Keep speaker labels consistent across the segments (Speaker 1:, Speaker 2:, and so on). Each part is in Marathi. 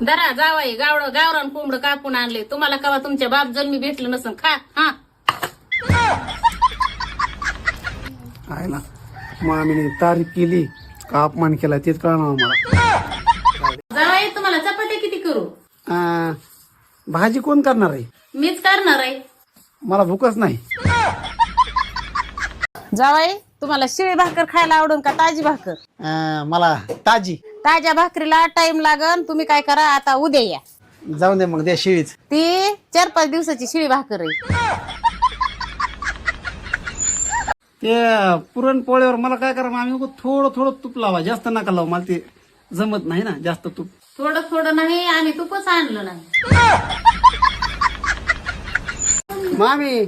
Speaker 1: दरा जावाई गावड गावरान कोंबड कापून आणले. तुम्हाला कवा तुमच्या बाप जन्मी भेटलं नसन खा हा.
Speaker 2: आहे ना मामीने तारीफ केली का अपमान केला तेच कळणार मला.
Speaker 1: जावाई तुम्हाला चपात्या किती करू?
Speaker 2: अं, भाजी कोण करणार आहे?
Speaker 1: मीच करणार आहे.
Speaker 2: मला भूकच नाही.
Speaker 1: जावाई तुम्हाला शिळी भाकर खायला आवडून का ताजी भाकर?
Speaker 2: अं, मला ताजी.
Speaker 1: ताज्या भाकरीला टाइम लागन तुम्ही काय करा आता उद्या या.
Speaker 2: जाऊन दे मग द्या शिळीच.
Speaker 1: ती चार पाच दिवसाची शिळी भाकर आहे.
Speaker 2: ते पुरणपोळ्यावर मला काय करा आम्ही थोडं थोडं तूप लावा. जास्त नका लावू मला ते जमत नाही ना जास्त तूप.
Speaker 1: थोडं थोडं नाही आम्ही तुपच आणलं नाही.
Speaker 2: मामी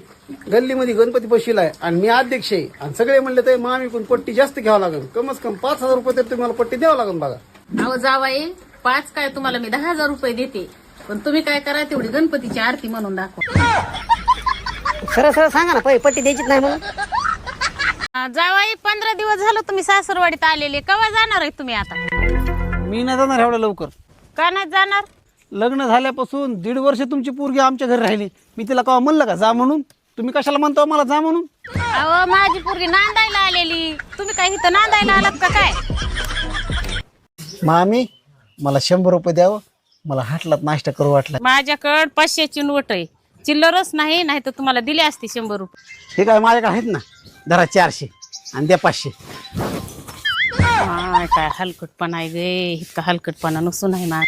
Speaker 2: गल्लीमध्ये गणपती बसविलाय आणि मी अध्यक्ष आहे. आणि सगळे म्हणले तर मामी कोण पट्टी जास्त घ्यावं लागेल कमच कम पाच हजार रुपये तरी तुम्हाला पट्टी द्यावं लागेल बघा.
Speaker 1: अहो जावाई पाच काय तुम्हाला मी दहा हजार रुपये देते. पण तुम्ही काय करा तेवढी गणपतीची आरती म्हणून दाखवा.
Speaker 3: सरळ सरळ सांगा ना पै पट्टी द्यायचीच नाही म्हणून.
Speaker 1: जावाई पंधरा दिवस झालं तुम्ही सासरवाडीत आलेले. केव्हा जाणार आहे तुम्ही आता?
Speaker 2: मी नाही जाणार एवढ्या लवकर.
Speaker 1: का नाही जाणार?
Speaker 2: लग्न झाल्यापासून दीड वर्ष तुमची पोरगी आमच्या घरी राहिली. मी तिला कवा म्हणलं का जा म्हणून तुम्ही कशाला म्हणतो मला जा म्हणून
Speaker 1: अहो माझी पोरगी नांदायला आलेली. तुम्ही काय इथं नांदायला आलात का काय?
Speaker 2: मामी मला शंभर रुपये द्यावं. मला हाटलात नाश्ता करू वाटला.
Speaker 1: माझ्याकडं पाचशेची नोट आहे. चिल्लरच नाही नाही तर तुम्हाला दिले असते शंभर रुपये.
Speaker 2: हे काय माझ्याकडे आहेत ना? धरा चारशे आणि द्या पाचशे.
Speaker 1: काय काय हलकटपणा आहे गे. इतका हलकटपणा नसून आहे ना.